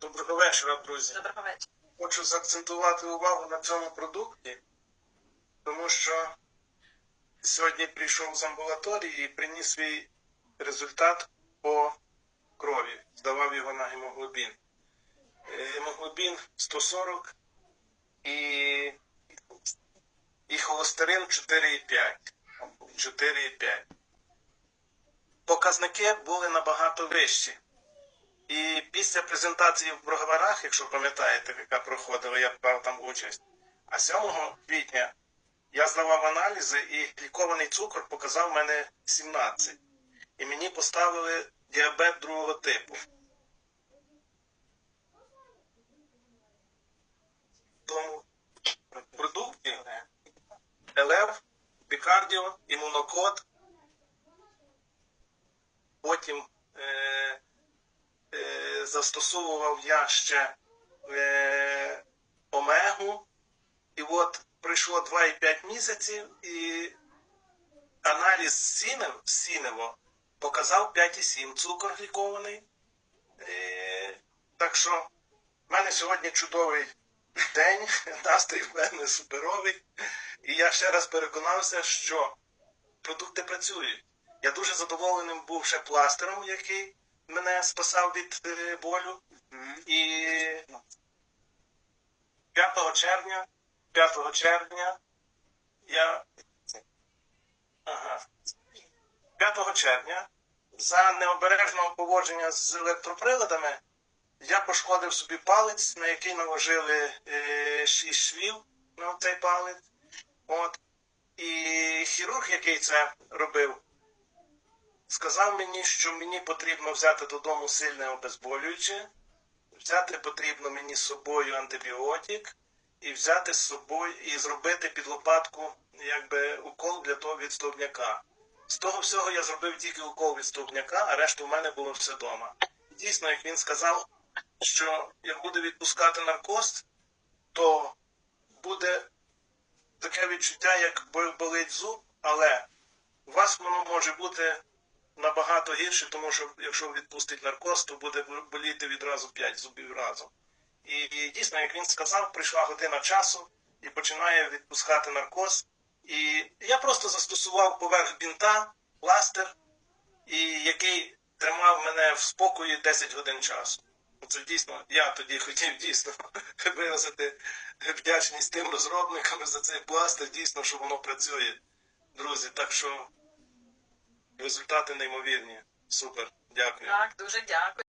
Доброго вечора, друзі. Доброго вечора. Хочу заакцентувати увагу на цьому продукті, тому що сьогодні прийшов з амбулаторії і приніс свій результат по крові. Здавав його на гемоглобін. Е, Гемоглобін 140 і, і холестерин 4,5. 4,5. Показники були набагато вищі. І після презентації в Броварах, якщо пам'ятаєте, яка проходила, я брав там участь. А 7 квітня я здавав аналізи і глікований цукор показав мене 17. І мені поставили діабет другого типу. Тому продукті Елев, Бікардіо, імунокод. Потім застосовував я ще е, омегу. І от пройшло 2,5 місяців, і аналіз сінев, сінево показав 5,7 цукор глікований. Е, так що в мене сьогодні чудовий день, настрій в мене суперовий. І я ще раз переконався, що продукти працюють. Я дуже задоволеним був ще пластером, який мене спасав від е, болю. І 5 червня, 5 червня я. Ага. 5 червня за необережного поводження з електроприладами я пошкодив собі палець, на який наложили е, 6 швів на цей палець. От. І хірург, який це робив, сказав мені, що мені потрібно взяти додому сильне обезболююче, взяти потрібно мені з собою антибіотик і взяти з собою і зробити під лопатку якби укол для того від стовбняка. З того всього я зробив тільки укол від стовбняка, а решту в мене було все вдома. Дійсно, як він сказав, що як буде відпускати наркоз, то буде таке відчуття, як болить зуб, але у вас воно може бути набагато гірше, тому що якщо відпустить наркоз, то буде боліти відразу 5 зубів разом. І, і дійсно, як він сказав, прийшла година часу і починає відпускати наркоз. І я просто застосував поверх бінта пластир, і який тримав мене в спокої 10 годин часу. Це дійсно, я тоді хотів дійсно виразити вдячність тим розробникам за цей пластир, дійсно, що воно працює, друзі. Так що результати неймовірні. Супер. Дякую. Так, дуже дякую.